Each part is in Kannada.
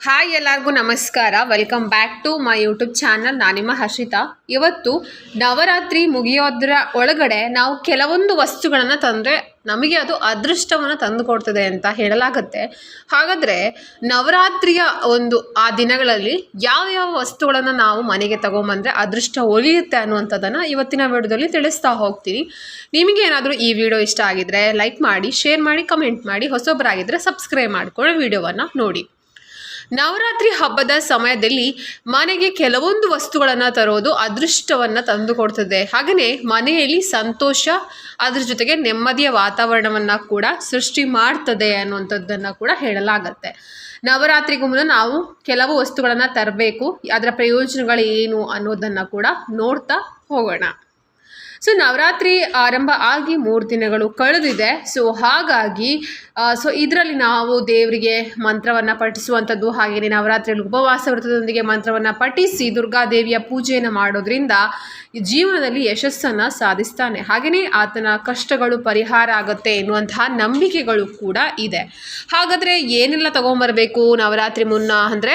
ಹಾಯ್ ಎಲ್ಲರಿಗೂ ನಮಸ್ಕಾರ. Welcome back to my YouTube channel ನಾನು ನಿಮ್ಮ ಹರ್ಷಿತಾ. ಇವತ್ತು ನವರಾತ್ರಿ ಮುಗಿಯೋದ್ರ ಒಳಗಡೆ ನಾವು ಕೆಲವೊಂದು ವಸ್ತುಗಳನ್ನು ತಂದರೆ ನಮಗೆ ಅದು ಅದೃಷ್ಟವನ್ನು ತಂದು ಕೊಡ್ತದೆ ಅಂತ ಹೇಳಲಾಗುತ್ತೆ. ಹಾಗಾದರೆ ನವರಾತ್ರಿಯ ಒಂದು ಆ ದಿನಗಳಲ್ಲಿ ಯಾವ ಯಾವ ವಸ್ತುಗಳನ್ನು ನಾವು ಮನೆಗೆ ತಗೊಂಬಂದರೆ ಅದೃಷ್ಟ ಒಲಿಯುತ್ತೆ ಅನ್ನುವಂಥದ್ದನ್ನು ಇವತ್ತಿನ ವಿಡಿಯೋದಲ್ಲಿ ತಿಳಿಸ್ತಾ ಹೋಗ್ತೀನಿ. ನಿಮಗೆ ಏನಾದರೂ ಈ ವಿಡಿಯೋ ಇಷ್ಟ ಆಗಿದರೆ ಲೈಕ್ ಮಾಡಿ ಶೇರ್ ಮಾಡಿ ಕಮೆಂಟ್ ಮಾಡಿ ಹೊಸೊಬ್ಬರಾಗಿದ್ದರೆ ಸಬ್ಸ್ಕ್ರೈಬ್ ಮಾಡಿಕೊಂಡು ವಿಡಿಯೋವನ್ನು ನೋಡಿ. ನವರಾತ್ರಿ ಹಬ್ಬದ ಸಮಯದಲ್ಲಿ ಮನೆಗೆ ಕೆಲವೊಂದು ವಸ್ತುಗಳನ್ನು ತರೋದು ಅದೃಷ್ಟವನ್ನು ತಂದುಕೊಡ್ತದೆ ಹಾಗೆಯೇ ಮನೆಯಲ್ಲಿ ಸಂತೋಷ, ಅದರ ಜೊತೆಗೆ ನೆಮ್ಮದಿಯ ವಾತಾವರಣವನ್ನು ಕೂಡ ಸೃಷ್ಟಿ ಮಾಡ್ತದೆ ಅನ್ನುವಂಥದ್ದನ್ನು ಕೂಡ ಹೇಳಲಾಗತ್ತೆ. ನವರಾತ್ರಿಗೂ ಮುನ್ನ ನಾವು ಕೆಲವು ವಸ್ತುಗಳನ್ನು ತರಬೇಕು, ಅದರ ಪ್ರಯೋಜನಗಳು ಏನು ಅನ್ನೋದನ್ನು ಕೂಡ ನೋಡ್ತಾ ಹೋಗೋಣ. ಸೊ ನವರಾತ್ರಿ ಆರಂಭ ಆಗಿ ಮೂರು ದಿನಗಳು ಕಳೆದಿದೆ. ಸೊ ಹಾಗಾಗಿ ಸೊ ಇದರಲ್ಲಿ ನಾವು ದೇವರಿಗೆ ಮಂತ್ರವನ್ನು ಪಠಿಸುವಂಥದ್ದು ಹಾಗೆಯೇ ನವರಾತ್ರಿಯಲ್ಲಿ ಉಪವಾಸ ವೃತ್ತದೊಂದಿಗೆ ಮಂತ್ರವನ್ನು ಪಠಿಸಿ ದುರ್ಗಾದೇವಿಯ ಪೂಜೆಯನ್ನು ಮಾಡೋದ್ರಿಂದ ಜೀವನದಲ್ಲಿ ಯಶಸ್ಸನ್ನು ಸಾಧಿಸ್ತಾನೆ. ಹಾಗೆಯೇ ಆತನ ಕಷ್ಟಗಳು ಪರಿಹಾರ ಆಗುತ್ತೆ ಎನ್ನುವಂತಹ ನಂಬಿಕೆಗಳು ಕೂಡ ಇದೆ. ಹಾಗಾದರೆ ಏನೆಲ್ಲ ತೊಗೊಂಬರಬೇಕು ನವರಾತ್ರಿ ಮುನ್ನ? ಅಂದರೆ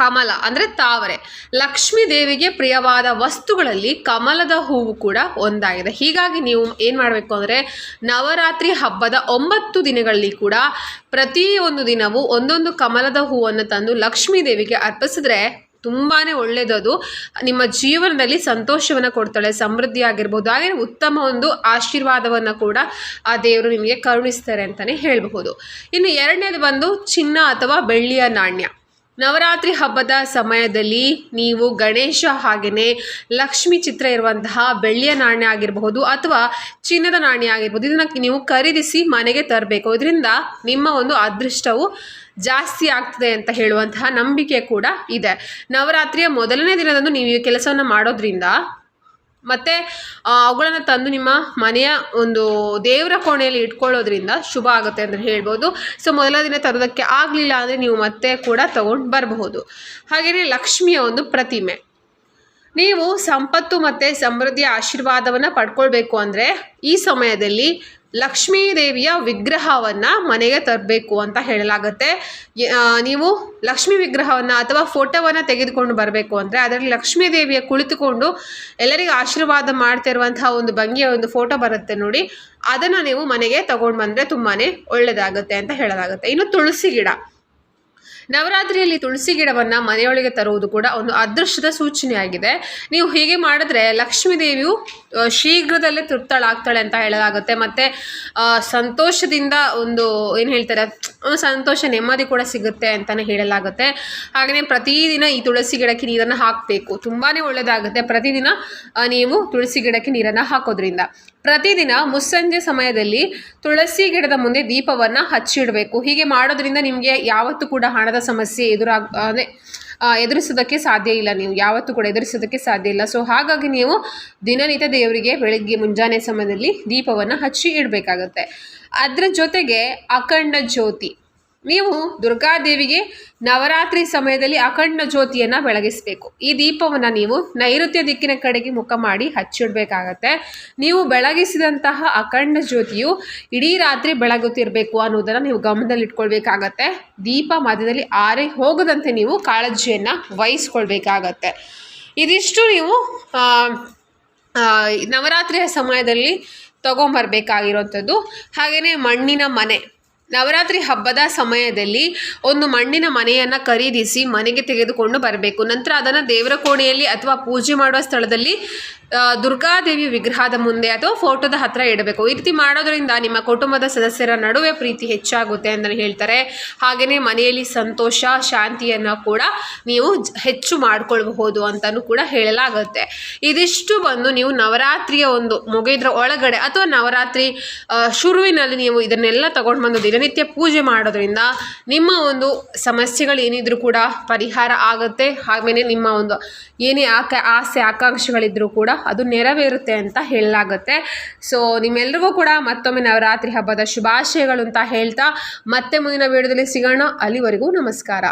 ಕಮಲ, ಅಂದರೆ ತಾವರೆ. ಲಕ್ಷ್ಮೀ ದೇವಿಗೆ ಪ್ರಿಯವಾದ ವಸ್ತುಗಳಲ್ಲಿ ಕಮಲದ ಹೂವು ಕೂಡ ಒಂದಾಗಿದೆ. ಹೀಗಾಗಿ ನೀವು ಏನು ಮಾಡಬೇಕು ಅಂದರೆ, ನವರಾತ್ರಿ ಹಬ್ಬದ ಒಂಬತ್ತು ದಿನಗಳಲ್ಲಿ ಕೂಡ ಪ್ರತಿಯೊಂದು ದಿನವೂ ಒಂದೊಂದು ಕಮಲದ ಹೂವನ್ನು ತಂದು ಲಕ್ಷ್ಮೀ ದೇವಿಗೆ ಅರ್ಪಿಸಿದ್ರೆ ತುಂಬಾ ಒಳ್ಳೆಯದದು ನಿಮ್ಮ ಜೀವನದಲ್ಲಿ ಸಂತೋಷವನ್ನು ಕೊಡ್ತಾಳೆ, ಸಮೃದ್ಧಿ ಆಗಿರ್ಬೋದು. ಹಾಗೆ ಉತ್ತಮ ಒಂದು ಆಶೀರ್ವಾದವನ್ನು ಕೂಡ ಆ ದೇವರು ನಿಮಗೆ ಕರುಣಿಸ್ತಾರೆ ಅಂತಲೇ ಹೇಳಬಹುದು. ಇನ್ನು ಎರಡನೇದು ಬಂದು ಚಿನ್ನ ಅಥವಾ ಬೆಳ್ಳಿಯ ನಾಣ್ಯ. ನವರಾತ್ರಿ ಹಬ್ಬದ ಸಮಯದಲ್ಲಿ ನೀವು ಗಣೇಶ ಹಾಗೆಯೇ ಲಕ್ಷ್ಮಿ ಚಿತ್ರ ಇರುವಂತಹ ಬೆಳ್ಳಿಯ ನಾಣ್ಯ ಆಗಿರಬಹುದು ಅಥವಾ ಚಿನ್ನದ ನಾಣ್ಯ ಆಗಿರ್ಬೋದು ಇದನ್ನು ನೀವು ಖರೀದಿಸಿ ಮನೆಗೆ ತರಬೇಕು. ಇದರಿಂದ ನಿಮ್ಮ ಒಂದು ಅದೃಷ್ಟವು ಜಾಸ್ತಿ ಆಗ್ತದೆ ಅಂತ ಹೇಳುವಂತಹ ನಂಬಿಕೆ ಕೂಡ ಇದೆ. ನವರಾತ್ರಿಯ ಮೊದಲನೇ ದಿನದಂದು ನೀವು ಈ ಕೆಲಸವನ್ನು ಮಾಡೋದ್ರಿಂದ ಮತ್ತು ಅವುಗಳನ್ನು ತಂದು ನಿಮ್ಮ ಮನೆಯ ಒಂದು ದೇವರ ಕೋಣೆಯಲ್ಲಿ ಇಟ್ಕೊಳ್ಳೋದ್ರಿಂದ ಶುಭ ಆಗುತ್ತೆ ಅಂತ ಹೇಳ್ಬೋದು. ಸೊ, ಮೊದಲ ದಿನ ತರೋದಕ್ಕೆ ಆಗಲಿಲ್ಲ ಅಂದರೆ ನೀವು ಮತ್ತೆ ಕೂಡ ತಗೊಂಡು ಬರಬಹುದು. ಹಾಗೆಯೇ ಲಕ್ಷ್ಮಿಯ ಒಂದು ಪ್ರತಿಮೆ. ನೀವು ಸಂಪತ್ತು ಮತ್ತು ಸಮೃದ್ಧಿಯ ಆಶೀರ್ವಾದವನ್ನು ಪಡ್ಕೊಳ್ಬೇಕು ಅಂದರೆ ಈ ಸಮಯದಲ್ಲಿ ಲಕ್ಷ್ಮೀ ದೇವಿಯ ವಿಗ್ರಹವನ್ನು ಮನೆಗೆ ತರಬೇಕು ಅಂತ ಹೇಳಲಾಗುತ್ತೆ. ನೀವು ಲಕ್ಷ್ಮೀ ವಿಗ್ರಹವನ್ನು ಅಥವಾ ಫೋಟೋವನ್ನು ತೆಗೆದುಕೊಂಡು ಬರಬೇಕು ಅಂದರೆ ಅದರಲ್ಲಿ ಲಕ್ಷ್ಮೀ ದೇವಿಯ ಕುಳಿತುಕೊಂಡು ಎಲ್ಲರಿಗೂ ಆಶೀರ್ವಾದ ಮಾಡ್ತಿರುವಂತಹ ಒಂದು ಭಂಗಿಯ ಒಂದು ಫೋಟೋ ಬರುತ್ತೆ ನೋಡಿ. ಅದನ್ನು ನೀವು ಮನೆಗೆ ತಗೊಂಡು ಬಂದರೆ ತುಂಬಾ ಒಳ್ಳೆಯದಾಗುತ್ತೆ ಅಂತ ಹೇಳಲಾಗುತ್ತೆ. ಇನ್ನು ತುಳಸಿ ಗಿಡ. ನವರಾತ್ರಿಯಲ್ಲಿ ತುಳಸಿ ಗಿಡವನ್ನು ಮನೆಯೊಳಗೆ ತರುವುದು ಕೂಡ ಒಂದು ಅದೃಷ್ಟದ ಸೂಚನೆಯಾಗಿದೆ. ನೀವು ಹೀಗೆ ಮಾಡಿದ್ರೆ ಲಕ್ಷ್ಮೀ ದೇವಿಯು ಶೀಘ್ರದಲ್ಲೇ ತೃಪ್ತಳಾಗ್ತಾಳೆ ಅಂತ ಹೇಳಲಾಗುತ್ತೆ. ಮತ್ತು ಸಂತೋಷದಿಂದ ಒಂದು, ಏನು ಹೇಳ್ತಾರೆ ಸಂತೋಷ ನೆಮ್ಮದಿ ಕೂಡ ಸಿಗುತ್ತೆ ಅಂತಲೇ ಹೇಳಲಾಗುತ್ತೆ. ಹಾಗೆಯೇ ಪ್ರತಿದಿನ ಈ ತುಳಸಿ ಗಿಡಕ್ಕೆ ನೀರನ್ನು ಹಾಕಬೇಕು. ತುಂಬಾ ಒಳ್ಳೆಯದಾಗುತ್ತೆ ಪ್ರತಿದಿನ ನೀವು ತುಳಸಿ ಗಿಡಕ್ಕೆ ನೀರನ್ನು ಹಾಕೋದ್ರಿಂದ. ಪ್ರತಿದಿನ ಮುಸ್ಸಂಜೆ ಸಮಯದಲ್ಲಿ ತುಳಸಿ ಗಿಡದ ಮುಂದೆ ದೀಪವನ್ನು ಹಚ್ಚಿಡಬೇಕು. ಹೀಗೆ ಮಾಡೋದ್ರಿಂದ ನಿಮಗೆ ಯಾವತ್ತೂ ಕೂಡ ಹಣದ ಸಮಸ್ಯೆ ಎದುರಾಗ, ಅದೇ ಎದುರಿಸೋದಕ್ಕೆ ಸಾಧ್ಯ ಇಲ್ಲ. ನೀವು ಯಾವತ್ತೂ ಕೂಡ ಎದುರಿಸೋದಕ್ಕೆ ಸಾಧ್ಯ ಇಲ್ಲ. ಸೊ ಹಾಗಾಗಿ ನೀವು ದಿನನಿತ್ಯ ದೇವರಿಗೆ ಬೆಳಗ್ಗೆ ಮುಂಜಾನೆ ಸಮಯದಲ್ಲಿ ದೀಪವನ್ನು ಹಚ್ಚಿ ಇಡಬೇಕಾಗತ್ತೆ. ಅದರ ಜೊತೆಗೆ ಅಖಂಡ ಜ್ಯೋತಿ. ನೀವು ದುರ್ಗಾದೇವಿಗೆ ನವರಾತ್ರಿ ಸಮಯದಲ್ಲಿ ಅಖಂಡ ಜ್ಯೋತಿಯನ್ನು ಬೆಳಗಿಸಬೇಕು. ಈ ದೀಪವನ್ನು ನೀವು ನೈಋತ್ಯ ದಿಕ್ಕಿನ ಕಡೆಗೆ ಮುಖ ಮಾಡಿ ಹಚ್ಚಿಡಬೇಕಾಗತ್ತೆ. ನೀವು ಬೆಳಗಿಸಿದಂತಹ ಅಖಂಡ ಜ್ಯೋತಿಯು ಇಡೀ ರಾತ್ರಿ ಬೆಳಗುತ್ತಿರಬೇಕು ಅನ್ನೋದನ್ನು ನೀವು ಗಮನದಲ್ಲಿಟ್ಕೊಳ್ಬೇಕಾಗತ್ತೆ. ದೀಪ ಮಧ್ಯದಲ್ಲಿ ಆರೆ ಹೋಗದಂತೆ ನೀವು ಕಾಳಜಿಯನ್ನು ವಹಿಸ್ಕೊಳ್ಬೇಕಾಗತ್ತೆ. ಇದಿಷ್ಟು ನೀವು ನವರಾತ್ರಿಯ ಸಮಯದಲ್ಲಿ ತಗೊಂಬರ್ಬೇಕಾಗಿರೋಂಥದ್ದು. ಹಾಗೆಯೇ ಮಣ್ಣಿನ ಮನೆ. ನವರಾತ್ರಿ ಹಬ್ಬದ ಸಮಯದಲ್ಲಿ ಒಂದು ಮಣ್ಣಿನ ಮನೆಯನ್ನು ಖರೀದಿಸಿ ಮನೆಗೆ ತೆಗೆದುಕೊಂಡು ಬರಬೇಕು. ನಂತರ ಅದನ್ನು ದೇವರ ಕೋಣೆಯಲ್ಲಿ ಅಥವಾ ಪೂಜೆ ಮಾಡುವ ಸ್ಥಳದಲ್ಲಿ ದುರ್ಗಾದೇವಿ ವಿಗ್ರಹದ ಮುಂದೆ ಅಥವಾ ಫೋಟೋದ ಹತ್ರ ಇಡಬೇಕು. ಈ ರೀತಿ ಮಾಡೋದರಿಂದ ನಿಮ್ಮ ಕುಟುಂಬದ ಸದಸ್ಯರ ನಡುವೆ ಪ್ರೀತಿ ಹೆಚ್ಚಾಗುತ್ತೆ ಅಂತ ಹೇಳ್ತಾರೆ. ಹಾಗೆಯೇ ಮನೆಯಲ್ಲಿ ಸಂತೋಷ, ಶಾಂತಿಯನ್ನು ಕೂಡ ನೀವು ಹೆಚ್ಚು ಮಾಡಿಕೊಳ್ಬಹುದು ಅಂತಲೂ ಕೂಡ ಹೇಳಲಾಗುತ್ತೆ. ಇದಿಷ್ಟು ಬಂದು ನೀವು ನವರಾತ್ರಿಯ ಒಂದು ಮುಗಿದ್ರ ಒಳಗಡೆ ಅಥವಾ ನವರಾತ್ರಿ ಶುರುವಿನಲ್ಲಿ ನೀವು ಇದನ್ನೆಲ್ಲ ತಗೊಂಡು ಬಂದು ದಿನನಿತ್ಯ ಪೂಜೆ ಮಾಡೋದ್ರಿಂದ ನಿಮ್ಮ ಒಂದು ಸಮಸ್ಯೆಗಳು ಏನಿದ್ರು ಕೂಡ ಪರಿಹಾರ ಆಗುತ್ತೆ. ಆಮೇಲೆ ನಿಮ್ಮ ಒಂದು ಏನೇ ಆಕ, ಆಸೆ, ಆಕಾಂಕ್ಷೆಗಳಿದ್ರೂ ಕೂಡ ಅದು ನೆರವೇರುತ್ತೆ ಅಂತ ಹೇಳಲಾಗುತ್ತೆ. ಸೊ ನಿಮ್ಮೆಲ್ರಿಗೂ ಕೂಡ ಮತ್ತೊಮ್ಮೆ ನವರಾತ್ರಿ ಹಬ್ಬದ ಶುಭಾಶಯಗಳು ಅಂತ ಹೇಳ್ತಾ ಮತ್ತೆ ಮುಂದಿನ ವಿಡಿಯೋದಲ್ಲಿ ಸಿಗೋಣ. ಅಲ್ಲಿವರೆಗೂ ನಮಸ್ಕಾರ.